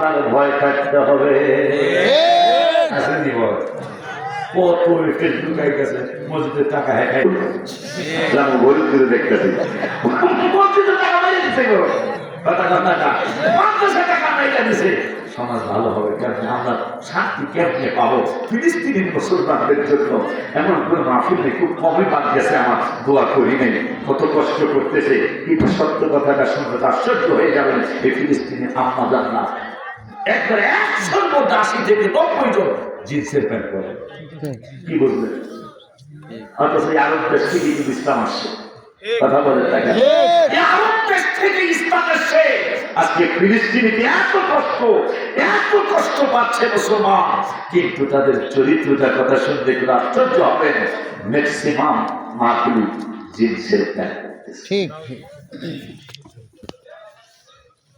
আপনার ভয় থাকতে হবে। কত হয়ে গেছে মসজিদের টাকা হ্যাঁ গরিব করে মসজিদের টাকা মেরে দিছে গো। না সমাজ ভালো হবে কেমন আমরা শান্তি কেমনে পাবো? ফিলিস্তিনি মুসলমানদের জন্য এমন কোনো মাহফিল নেই খুব কমই বাদ গেছে আমার দোয়া করি নেই। কত কষ্ট করতেছে। কিন্তু সত্য কথাটা শুনতে আশ্চর্য হয়ে যাবেন। এই ফিলিস্তিনি আম্মা জান্না একবারে একশোর মধ্যে আশি থেকে নব্বই জন জিন্সের প্যান্ট পরে। কি বুঝলেন অথচ আরব দেশ থেকে কিন্তু ইসলাম আসছে। কথা বলে দেখেন আরব দেশ থেকে ইসলাম আসছে। আজকে ফিলিস্তিনিতে এত কষ্ট এত কষ্ট পাচ্ছে মুসলমান। কিন্তু তাদের চরিত্রটা কথা শুনতে খুব আশ্চর্য হবেন ম্যাক্সিমাম মাগুলি জিন্সের প্যান্ট ঠিক।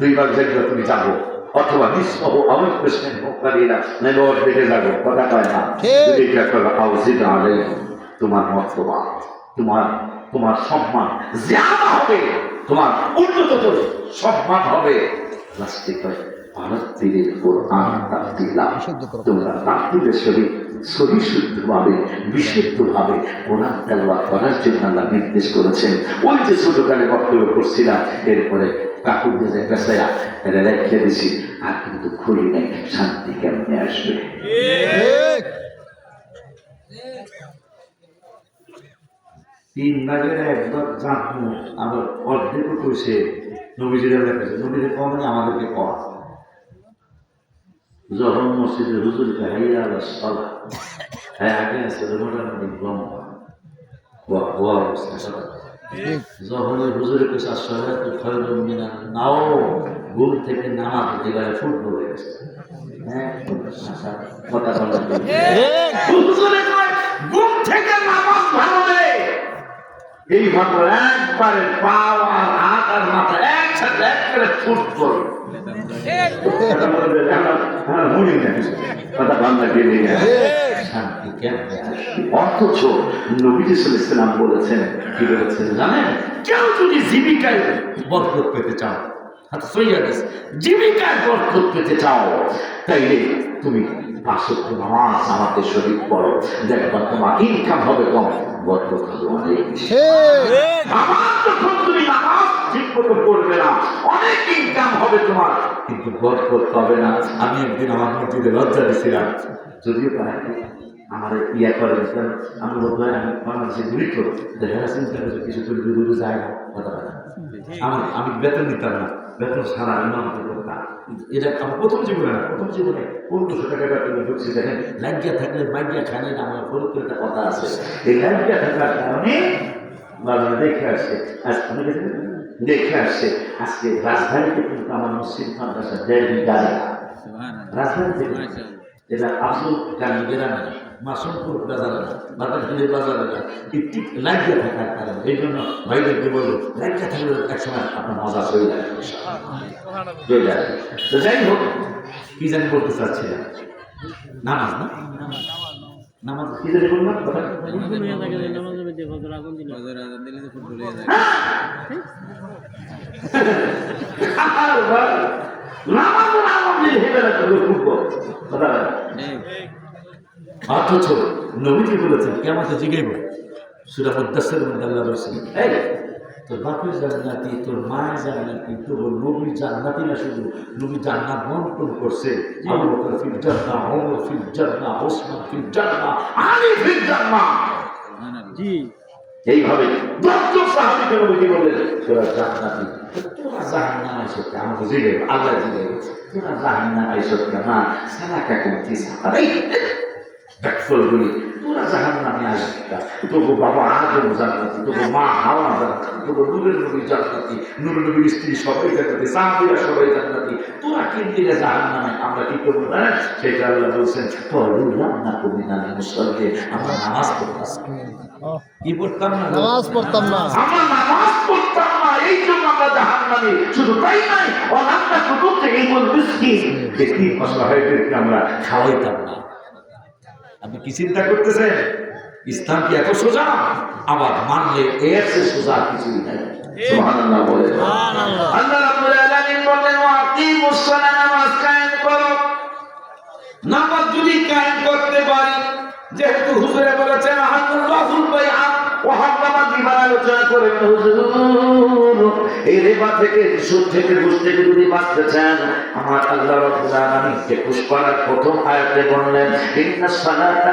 দুই ভাগ জায়গা তুমি যাব অথবা নিঃসহ আমার কৃষ্ণের মুখারিরা নেবে অর্ধেকে যাব কথা কয় না। যদি এটা করো আলে তোমার মতবাদ তোমার তোমার সম্মান জ্ঞান হবে তোমার উন্নততর সম্মান হবে। লাস্টে কয় ভারত তীরের কোরআন তার দিলাম তোমরা শরীর শরীর শুদ্ধভাবে বিশুদ্ধভাবে কোরআন তেলওয়াত করার জন্য আল্লাহ নির্দেশ করেছেন। ওই যে ছোটকালে বক্তব্য করছিলাম এরপরে দিয়ে পেশায়া এটা রেখে দিছি। আর কিন্তু খুলি নেই শান্তি কেমনে আসবে? তিন ভাগের একবার জানব আবার অর্ধেকও কইছে নবীজিরা লেখেছে নবীদের কম আমাদেরকে কম। যখন মসজিদের হুজুর হাইয়া আল্লাহ সলা হ্যাঁ আগে আছে মোটামুটি ব্রহ্ম যখন হুজুরে পেশা সহায়ত খয়রুম মিনান নাও ঘুম থেকে নামা এবারে ফুটবল হয়ে গেছে। হ্যাঁ? আচ্ছা, কথা বলা। ঠিক হুজুরে ঘুম থেকে নামাজ ভালো এই মাত্র একবারে পাও আর হাত আর মাথা একসাথে একবারে ফুটবল কথা বাংলা দিয়ে। শান্তি কেমনে অথচ নবীজি সাল্লাম বলেছেন কি বলেছেন জানেন? কেউ যদি জীবিকায় বরকত পেতে চাও হাত জীবিকায় বরকত পেতে চাও তাইলে তুমি পাশে নামাজ আমাদের শরীর দেখবা তোমার ইনকাম হবে কম বরকত হবে অনেক বেশি। যখন তুমি নামাজ ঠিক মতো পড়বে না অনেক ইনকাম হবে তোমার। কিন্তু বরকত হবে না। আমি একদিন আমার মসজিদে লজ্জা দিয়েছিলাম যদিও পারে আমার ইয়া করে দিয়েছিলাম আমি বলব আমি বাংলাদেশে ঘুরি তো। দেখা যাচ্ছে কিছু করে দূরে যায় না। কথা। আমার আমি বেতন নিতাম না। বেতন সারা ইমামতি করতাম এটা আমার প্রথম জীবনে না প্রথম জীবনে পনেরোশো টাকা বেতনে ঢুকছি দেখেন লাগিয়া থাকলে মাইয়া খানে না আমার ফরিদপুরে একটা কথা আছে। এই লাগিয়া থাকার কারণে বাবা দেখে আসছে। আজ আমি? দেখে আসছে আজকে রাজধানীতে কিন্তু আমার মুসলিম মাদ্রাসা দেড় বিঘা। রাজধানীতে যেটা আসল গ্রামে গ্রামে মাসুমপুর বাজারে বাজারগুলি বাজারে না একটি লাগিয়ে থাকার কারণে এই জন্য ভাইদেরকে বলব লাগিয়ে থাকলে একসময় আপনার মজা চলে যাবে তো যাই হোক কি জানি বলতে চাচ্ছিলাম। নামাজ না? নামাজ কি জানি বললাম কথা নামাজ নামাজ দিলে। হেবে না তো খুব কথা না অথচ নবীজি বলেছেন কেমন জিগাইব সুরা মধ্যে আল্লাহ রয়েছে এই তোর বাপের জান্নাতি তোর মায়ের জান্নাতি তোর নবীর জান্নাতি না শুধু নবী জান্নাত বন্টন করছে। আবু বকর ফিল জান্নাহ ওমর ফিল জান্নাহ ওসমান ফিল জান্নাহ আলী ফিল জান্নাহ। জি। এইভাবে দশজন সাহাবিকে নবীজি বললেন তোরা জান্নাতি তোরা জাহান্নাম আইসো আমাকে জিগাইব আল্লাহ জিগাইব তোরা জাহান্নাম না সালাকা কুমতি সাকারাই ব্যাকফল বলি তোরা জাহান নামে আসবি না। তোকে বাবা আদম তোকে মা হাওয়া জান্নাতি তোকে নূরের নবী জান্নাতি নূরের নবীর স্ত্রী সবাই জান্নাতি সাহাবিরা সবাই জান্নাতি তোরা কি দিলে জাহান নামে আমরা কি করব না সেটা আল্লাহ বলছেন পড়লাম না কবি না মুসলকে আমরা নামাজ পড়তাম। কি পড়তাম না? নামাজ পড়তাম না। আমরা নামাজ পড়তাম না এই জন্য আমরা জাহান নামে। শুধু তাই কুতুব থেকে কি দেখি অসহায়দেরকে আমরা খাওয়াইতাম না। আপনি কি চিন্তা করতেছেন? ইসলাম কি এত সোজা? আবার মানলে এর সোজা কিছুই নাই। সুবহানাল্লাহ বলে। সুবহানাল্লাহ। আল্লাহ রাব্বুল আলামিন বলেন ওয়াকিমুস সালাত নামাজ কায়েম করো। নামাজ যদি কায়েম করতে পারি যেহেতু হুজুরে বলেছেন আহাদুল্লাহুল বাইআ ও হারামা বিবার আলোচনা করেন। হুজুর এই রেবা থেকে, সুদ থেকে, ঘুষ থেকে যদি বাঁচতে চান, আমার আল্লাহ রাব্বুল আলামিন কে পুষ্পার প্রথম আয়াতে বললেন ইন্নাস সালাতা